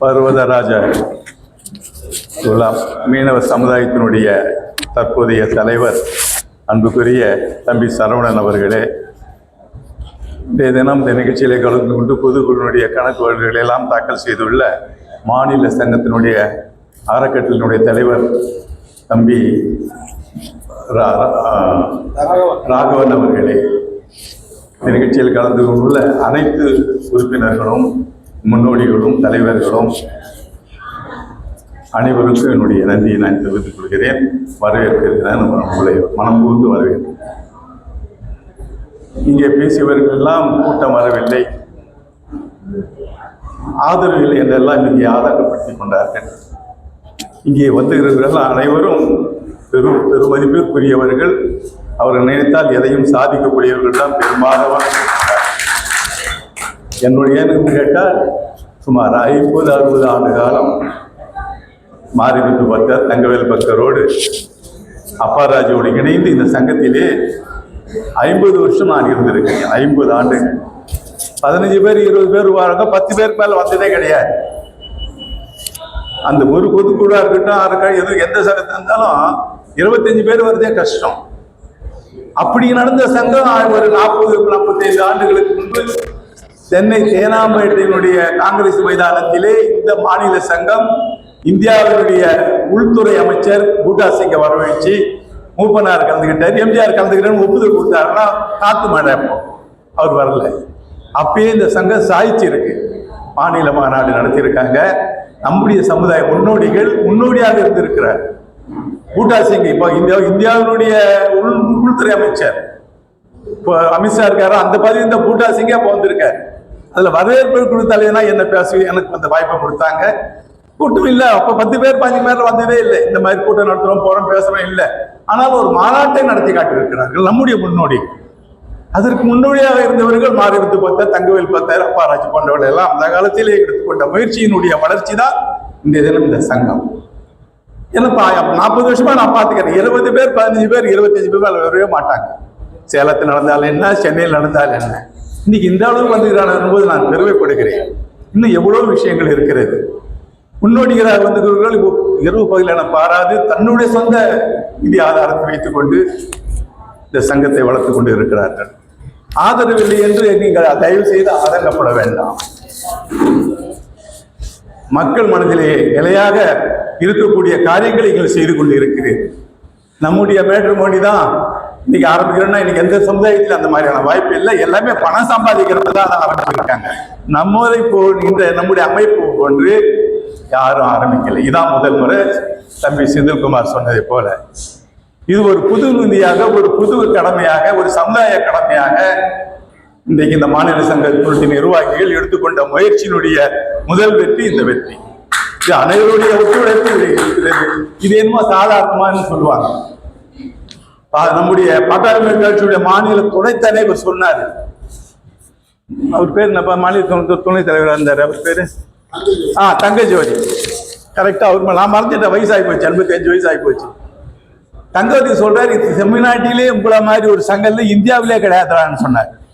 பர்வதராஜ குலாம் மீனவ சமுதாயத்தினுடைய தற்போதைய தலைவர் அன்புக்குரிய தம்பி சரவணன் அவர்களே இன்றைய தினம் இந்த நிகழ்ச்சியிலே கலந்து கொண்டு பொதுக்குழுவினுடைய கணக்கு எல்லாம் தாக்கல் செய்துள்ள மாநில சங்கத்தினுடைய அறக்கட்டளினுடைய தலைவர் தம்பி ரா- ரா- ராகவன் அவர்களே. நிகழ்ச்சியில் கலந்து கொண்டுள்ள அனைத்து உறுப்பினர்களும் முன்னோடிகளும் தலைவர்களும் அனைவருக்கும் என்னுடைய நன்றியை நான் தெரிவித்துக் கொள்கிறேன். வரவேற்கிறேன். உங்களை மனம் கூர்ந்து வரவேற்கிறேன். இங்கே பேசியவர்கள் எல்லாம் கூட்டம் வரவில்லை. ஆதரவு இல்லை என்றெல்லாம் இங்கே ஆதாரப்படுத்திக் கொண்டார்கள். இங்கே வந்திருக்கிறவர்கள் அனைவரும் பெரும் பெருமதிப்பிற்குரியவர்கள் அவர்கள் நினைத்தால் எதையும் சாதிக்கக்கூடியவர்கள் தான் பெரும்பாலான என்னுடைய என்று கேட்டால் சுமார் ஐம்பது அறுபது ஆண்டு காலம் மாரிமுத்து பக்தர் தங்கவேல் பக்தரோடு அப்பாராஜோடு இணைந்து இந்த சங்கத்திலே ஐம்பது வருஷம் நான் இருந்திருக்கேன். ஐம்பது ஆண்டுகள் பதினஞ்சு பேர் இருபது பேர் வருவாங்க. பத்து பேருக்கு மேலே வந்ததே கிடையாது. அந்த ஒரு பொதுக்குழுவாக இருக்கட்டும் யாருக்கா எதுவும் எந்த சங்கத்தை இருந்தாலும் இருபத்தஞ்சு பேர் வரதே கஷ்டம். அப்படி நடந்த சங்கம் ஒரு நாற்பது நாற்பத்தைந்து ஆண்டுகளுக்கு முன்பு சென்னை தேனாம்பேட்டையினுடைய காங்கிரஸ் மைதானத்திலே இந்த மாநில சங்கம் இந்தியாவினுடைய உள்துறை அமைச்சர் பூட்டா சிங்கை வரவழைச்சு மூப்பனார் கலந்துக்கிட்டார் எம்ஜிஆர் கலந்துக்கிட்டார் ஒப்புதல் கொடுத்தாருன்னா காத்து மழை அவர் வரல. அப்பயே இந்த சங்கம் சாய்ச்சிருக்கு. மாநில மாநாடு நடத்தியிருக்காங்க. நம்முடைய சமுதாய முன்னோடிகள் முன்னோடியாக இருந்திருக்கிறார். பூட்டா சிங் இப்போ இந்தியா இந்தியாவினுடைய உள் உள்துறை அமைச்சர். இப்போ அமித்ஷா இருக்காரு அந்த பதவி இந்த பூட்டா சிங்கே அப்போ வந்திருக்காரு. அதில் வரவேற்பு குழு தலைவனா என்ன பேசி எனக்கு அந்த வாய்ப்பை கொடுத்தாங்க. கூட்டம் இல்லை அப்போ பத்து பேர் பாஞ்சு பேர் வந்ததே இல்லை. இந்த மாதிரி கூட்டம் நடத்துகிறோம் போகிறோம் பேசுகிறோம் இல்லை. ஆனால் ஒரு மாநாட்டை நடத்தி காட்டியிருக்கிறார்கள் நம்முடைய முன்னோடி. அதற்கு முன்னோடியாக இருந்தவர்கள் மாரிமுத்து பத்தர் தங்கவேல் பத்தர் அப்பாராஜ் போன்றவர்கள் எல்லாம். அந்த காலத்திலே எடுத்துக்கொண்ட முயற்சியினுடைய வளர்ச்சி தான் இந்த தினம் இந்த சங்கம். ஏன்னா நாற்பது வருஷமா நான் பார்த்துக்கிறேன். இருபது பேர் பதினஞ்சு பேர் இருபத்தஞ்சு பேர் வேலை வரவே மாட்டாங்க. சேலத்தில் நடந்தாலும் என்ன சென்னையில் நடந்தாலும் என்ன. இன்னைக்கு இந்த அளவுக்கு வந்து போது நான் பெருமைப்படுகிறேன். இன்னும் எவ்வளோ விஷயங்கள் இருக்கிறது. முன்னோடிகளாக வந்துகிறவர்கள் இரவு பகுதியில் பாராது தன்னுடைய சொந்த நிதி ஆதாரத்தை வைத்துக் கொண்டு இந்த சங்கத்தை வளர்த்து கொண்டு இருக்கிறார்கள். ஆதரவில்லை என்று நீங்கள் தயவு செய்து ஆதங்கப்பட வேண்டாம். மக்கள் மனதிலே நிலையாக இருக்கக்கூடிய காரியங்களை நீங்கள் செய்து கொண்டு இருக்கிறீர்கள் நம்முடைய மேட்ரிமோனி தான் இன்னைக்கு ஆரம்பிக்கிறோம்னா இன்னைக்கு எந்த சமுதாயத்தில் அந்த மாதிரியான வாய்ப்பு இல்லை. எல்லாமே பணம் சம்பாதிக்கிறது தான் ஆரம்பிச்சிருக்காங்க. நம்மளை போ இந்த நம்முடைய அமைப்பு போன்று யாரும் ஆரம்பிக்கலை. இதான் முதல் முறை தம்பி செந்தில்குமார் சொன்னதை போல. இது ஒரு புது நிதியாக ஒரு புது கடமையாக ஒரு சமுதாய கடமையாக இன்றைக்கு இந்த மாநில சங்க நிர்வாகிகள் எடுத்துக்கொண்ட முயற்சியினுடைய முதல் வெற்றி இந்த வெற்றி. இது அனைவருடைய ஒத்துழைப்பு இருக்கிறது. இது என்னமோ சாதாரணமான்னு சொல்லுவாங்க. நம்முடைய பாட்டாளி கட்சியுடைய மாநில துணைத் தலைவர் சொன்னாரு. அவர் பேர் என்னப்பா மாநில துணை- துணைத் தலைவராக இருந்தார்? அவர் பேரு? ஆ தங்கஜோதி. கரெக்டா அவர் நான் மறந்துட்டேன். வயசாகி போச்சு எண்பத்தஞ்சு வயசு ஆகி போச்சு. தங்கவதி சொல்றாரு இது தமிழ்நாட்டிலே உங்களை மாதிரி ஒரு சங்கல்ல இந்தியாவிலே கிடையாதுடான்னு சொன்னார்.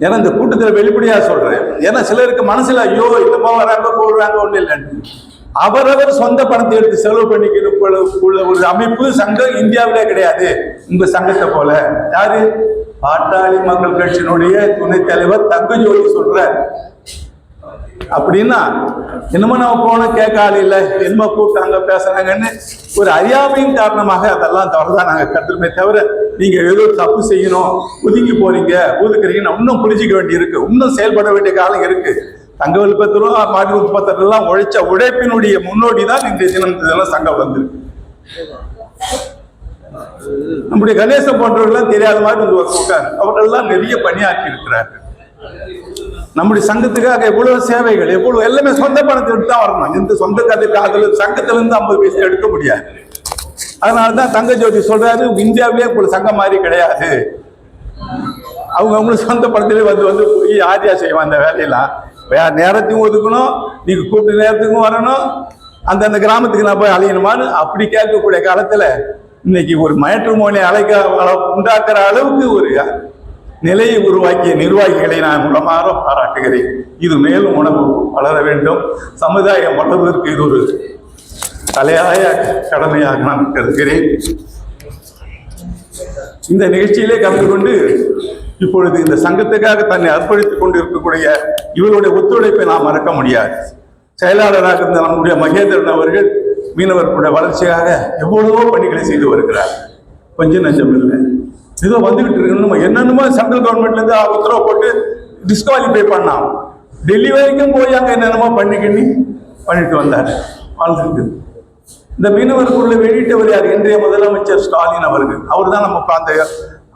ஏன்னா இந்த கூட்டத்தில் வெளிப்படையாக சொல்கிறேன் ஏன்னா சிலருக்கு மனசில் ஐயோ என்னமோ வராங்க போடுறாங்க ஒன்றும் இல்லைன்னு அவரவர் சொந்த பணத்தை எடுத்து செலவு பண்ணிக்கணும் உள்ள ஒரு அமைப்பு சங்கம் இந்தியாவிலே கிடையாது. உங்க சங்கத்தை போல. யாரு? பாட்டாளி மக்கள் கட்சியினுடைய துணைத் தலைவர் தங்கஜோதி சொல்றார். அப்படின்னா என்னமோ நம்ம போனோம் கேட்க ஆள் இல்லை என்னமோ கூப்பிட்டாங்க பேசுறாங்கன்னு ஒரு அறியாமையின் காரணமாக அதெல்லாம் தவறுதான் நாங்க கற்றுமே தவிர நீங்க ஏதோ தப்பு செய்யணும் ஒதுங்கி போறீங்க ஒதுக்குறீங்கன்னு இன்னும் புரிஞ்சிக்க வேண்டி இருக்கு இன்னும் செயல்பட வேண்டிய காலம் இருக்கு. தங்கவல் பத்திரம் மாடி உற்பத்தர் எல்லாம் உழைச்ச உழைப்பினுடைய முன்னோடி தான் இன்றைய தினம் இதெல்லாம் சங்கம் வந்திருக்கு. நம்முடைய கணேசன் போன்றவர்கள் தெரியாத மாதிரி வந்து உட்கார் அவர்கள்லாம் நிறைய பணியாற்றி இருக்கிறார்கள். நம்முடைய சங்கத்துக்காக எவ்வளவு சேவைகள் எவ்வளவு எல்லாமே சொந்த பணத்தை எடுத்து தான் வரணும். இந்த சொந்த கதைக்காக சங்கத்துல இருந்து ஐம்பது பைசா எடுக்க முடியாது. அதனாலதான் தங்க ஜோதி சொல்றாரு இந்தியாவிலே ஒரு சங்கம் மாதிரி கிடையாது. அவங்க அவங்களுக்கு சொந்த பணத்திலே வந்து வந்து போய் ஆதியா செய்வான் அந்த வேலையெல்லாம் வேற நேரத்தையும் ஒதுக்கணும் நீங்க கூப்பிட்ட நேரத்துக்கும் வரணும். அந்தந்த கிராமத்துக்கு நான் போய் அலையணுமான்னு அப்படி கேட்கக்கூடிய காலத்துல இன்னைக்கு ஒரு மேட்ரிமோனி அழைக்க உண்டாக்குற அளவுக்கு ஒரு நிலையை உருவாக்கிய நிர்வாகிகளை நான் உளமாற பாராட்டுகிறேன். இது மேலும் உணவு வளர வேண்டும். சமுதாயம் வளர்வதற்கு இது ஒரு தலையாய கடமையாக நான் கருதுகிறேன். இந்த நிகழ்ச்சியிலே கலந்து கொண்டு இப்பொழுது இந்த சங்கத்துக்காக தன்னை அர்ப்பணித்துக் கொண்டு இருக்கக்கூடிய இவருடைய ஒத்துழைப்பை நாம் மறக்க முடியாது. செயலாளராக இருந்த நம்முடைய மகேந்திரன் அவர்கள் மீனவர்களுடைய வளர்ச்சியாக எவ்வளவோ பணிகளை செய்து வருகிறார். கொஞ்சம் நஞ்சம் இல்லை. ஏதோ வந்துகிட்டு இருக்கு. நம்ம என்னென்னமோ சென்ட்ரல் கவர்மெண்ட்லேருந்து உத்தரவு போட்டு டிஸ்குவாலிஃபை பண்ணான். டெல்லி வரைக்கும் போய் அங்கே என்னென்னமோ பண்ணிக்கிண்ணி பண்ணிட்டு வந்தார். வாழ்ந்துருக்கு இந்த மீனவருக்குள்ள வெளியிட்டவர் யார்? இன்றைய முதலமைச்சர் ஸ்டாலின் அவர்கள். அவர் தான் நம்ம பிராந்த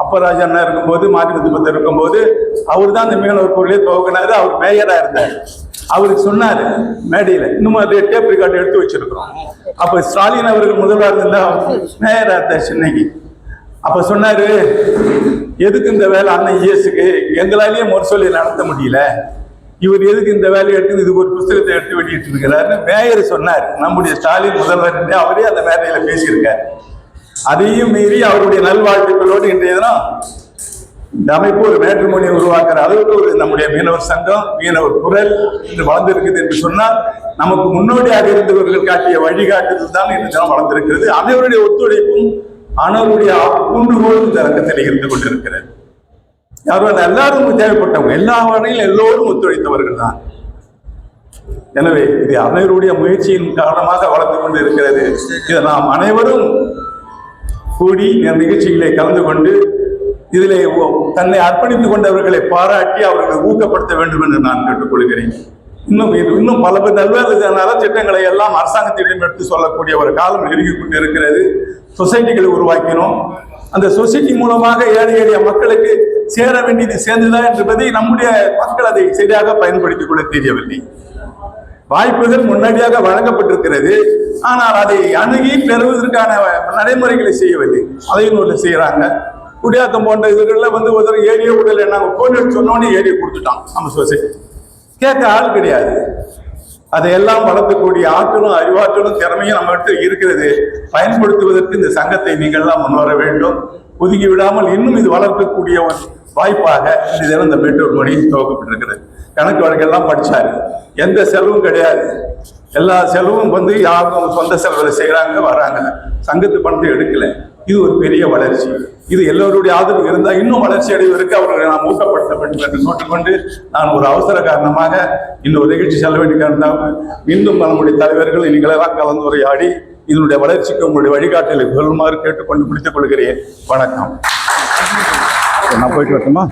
அப்பராஜ் அண்ணா இருக்கும்போது மாநிலத்தில் இருக்கும்போது அவர் தான் இந்த மீனவர் பொருளே துவக்கினாரு. அவர் மேயராக இருந்தார். அவருக்கு சொன்னார் மேடையில் இன்னும் அது டேப் ரெக்கார்டு எடுத்து வச்சிருக்கிறோம். அப்போ ஸ்டாலின் அவர்கள் முதல்வர் இருந்தால் மேயராக இருந்தார் சென்னைக்கு. அப்ப சொன்னாரு எதுக்கு இந்த வேலை அண்ணன் இயேசுக்கு எங்களாலேயே முரசொலி நடத்த முடியல. இவர் எதுக்கு இந்த வேலையை எடுத்து இதுக்கு ஒரு புஸ்தகத்தை எடுத்து வெளியிட்டு இருக்கிறாருன்னு மேயர் சொன்னார். நம்முடைய ஸ்டாலின் முதல்வர் அவரே அந்த மேடையில பேசியிருக்கார். அதையும் மீறி அவருடைய நல்வாழ்த்துக்களோடு இன்றைய தினம் இந்த அமைப்பு ஒரு வேற்றுமொழியை உருவாக்குற அளவுக்கு ஒரு நம்முடைய மீனவர் சங்கம் மீனவர் குரல் இன்று வளர்ந்திருக்குது என்று சொன்னால் நமக்கு முன்னோடியாக இருந்தவர்கள் காட்டிய வழிகாட்டுதல் தான் இன்று தினம் வளர்ந்திருக்கிறது. அனைவருடைய ஒத்துழைப்பும் ஆனவருடைய குண்டுகோல் இந்த ரங்கத்தில் இருந்து கொண்டிருக்கிறது யாரும் எல்லாரும் தேவைப்பட்டவங்க எல்லா வகையிலும் எல்லோரும் ஒத்துழைத்தவர்கள் தான் எனவே இது அனைவருடைய முயற்சியின் காரணமாக வளர்ந்து கொண்டு இருக்கிறது இதை நாம் அனைவரும் கூடி இந்த நிகழ்ச்சிகளை கலந்து கொண்டு இதிலே தன்னை அர்ப்பணித்துக் கொண்டவர்களை பாராட்டி அவர்களை ஊக்கப்படுத்த வேண்டும் என்று நான் கேட்டுக்கொள்கிறேன். இன்னும் இது இன்னும் பல பேர் நல்வேறு நலத்திட்டங்களை எல்லாம் அரசாங்கத்திடம் எடுத்து சொல்லக்கூடிய ஒரு காலம் நெருங்கி கொண்டு இருக்கிறது சொசைட்டிகளை உருவாக்கினோம். அந்த சொசைட்டி மூலமாக ஏழை எளிய மக்களுக்கு சேர வேண்டியது சேர்ந்துதான் என்பதை நம்முடைய மக்கள் அதை சரியாக பயன்படுத்திக் கொள்ள தெரியவில்லை. வாய்ப்புகள் முன்னாடியாக வழங்கப்பட்டிருக்கிறது. ஆனால் அதை அணுகி பெறுவதற்கான நடைமுறைகளை செய்யவில்லை. அதையும் ஒன்று செய்யறாங்க குடியாத்தம் போன்ற இதுகளில் வந்து ஒருத்தர் ஏரியா விடல நாங்கள் போன் சொன்னோன்னே ஏரியா கொடுத்துட்டான் நம்ம சொசைட்டி. கேட்க ஆள் கிடையாது. அதையெல்லாம் வளர்த்தக்கூடிய ஆற்றலும் அறிவாற்றலும் திறமையும் நம்மகிட்ட இருக்கிறது. பயன்படுத்துவதற்கு இந்த சங்கத்தை நீங்கள்லாம் முன்வர வேண்டும். ஒதுக்கி விடாமல் இன்னும் இது வளர்க்கக்கூடிய ஒரு வாய்ப்பாக இந்த தினம் இந்த மேட்டூர் மொழி துவக்கப்பட்டிருக்கிறது. கணக்கு வழக்கெல்லாம் படிச்சாரு. எந்த செலவும் கிடையாது. எல்லா செலவும் வந்து யாரும் சொந்த செலவில் செய்கிறாங்க வராங்க. சங்கத்து பணத்தை எடுக்கல. இது ஒரு பெரிய வளர்ச்சி. இது எல்லோருடைய ஆதரவு இருந்தால் இன்னும் வளர்ச்சி அடைவதற்கு அவர்களை நான் ஊக்கப்படுத்த வேண்டும் என்று நோட்டுக்கொண்டு நான் ஒரு அவசர காரணமாக இன்னொரு நிகழ்ச்சி செல்ல வேண்டிய காரணம் மீண்டும் நம்முடைய தலைவர்கள் நீங்களெல்லாம் கலந்துரையாடி இதனுடைய வளர்ச்சிக்கு உங்களுடைய வழிகாட்டலை கொள்ளுமாறு கேட்டுக்கொண்டு முடித்துக் கொள்கிறேன். வணக்கம். நான் போயிட்டு வரட்டுமா?